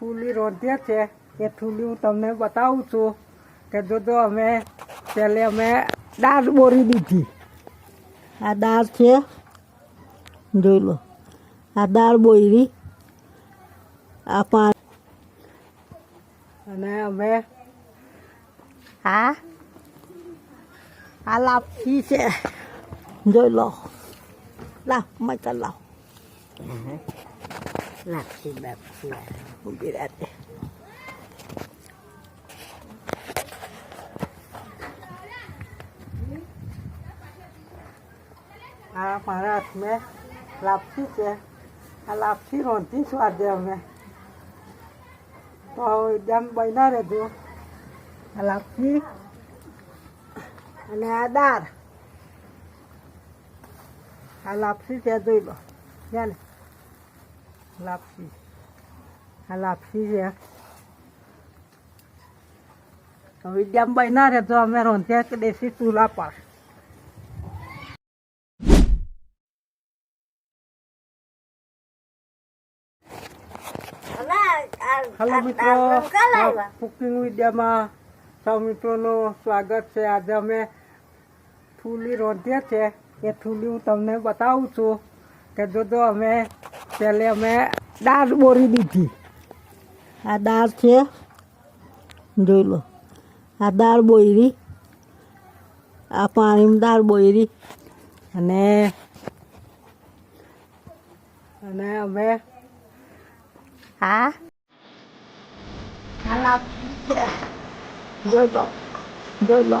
ફૂલી રોંધ્યા છે. એ ફૂલી હું તમને બતાવું છું કે જો જો અમે પહેલે અમે દાળ બોરી દીધી. આ દાળ છે, જોઈ લો, આ દાળ બોરી, આ પાંચ અને અમે આ આ લાપસી છે. જોઈ લો, લાવ મચા લાવ. લાપસી લાપસી ઊભી રાતે આ મારા હાથમાં લાપસી છે. આ લાપસી રોંધી સ્વાદે અમે. તો એકદમ બન્યા રહેજો. આ લાપસી અને આ દાળ. આ લાપસી છે જોઈ લો. ને. લાપસી આ લાપસી છે. હવે જેમ બન્યા રહે તો અમે રોંધ્યા કે દેશી ચૂલા પર હલો મિત્રો. કુકિંગ વિદ્યામાં સૌ મિત્રોનું સ્વાગત છે. આજે અમે ફૂલી રોંધીએ છે. એ થૂલી હું તમને બતાવું છું કે જો અમે પહેલે અમે દાળ બોરી દીધી. આ દાળ છે, જોઈ લો. આ દાળ બોયરી, આ પાણીમાં દાળ બોયરી. અને અને અમે હા જોઈ લો જોઈ લો.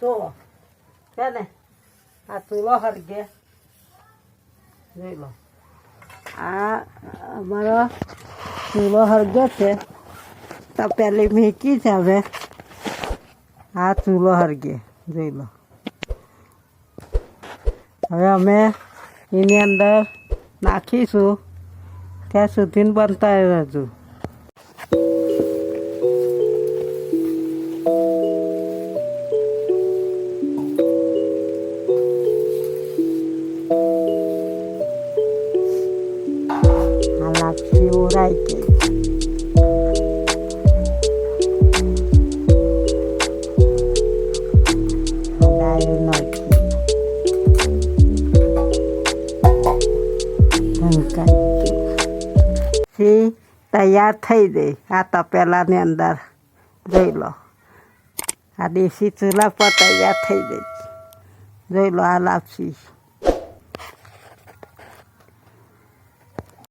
જુઓ છે ને, આ ચૂલો હરગે. જોઈ લો. આ અમારો ચૂલો હરગે છે. તો પહેલી મેકી છે હવે. આ ચૂલો હરગે. જોઈ લો. હવે અમે એની અંદર નાખીશું. ત્યાં સુધી બનતા રહેજો. તૈયાર થઈ જઈ આ તપેલાની અંદર જોઈ લો. આ દેશી ચૂલા પર તૈયાર થઈ જાય. જોઈ લો આ લાપસી.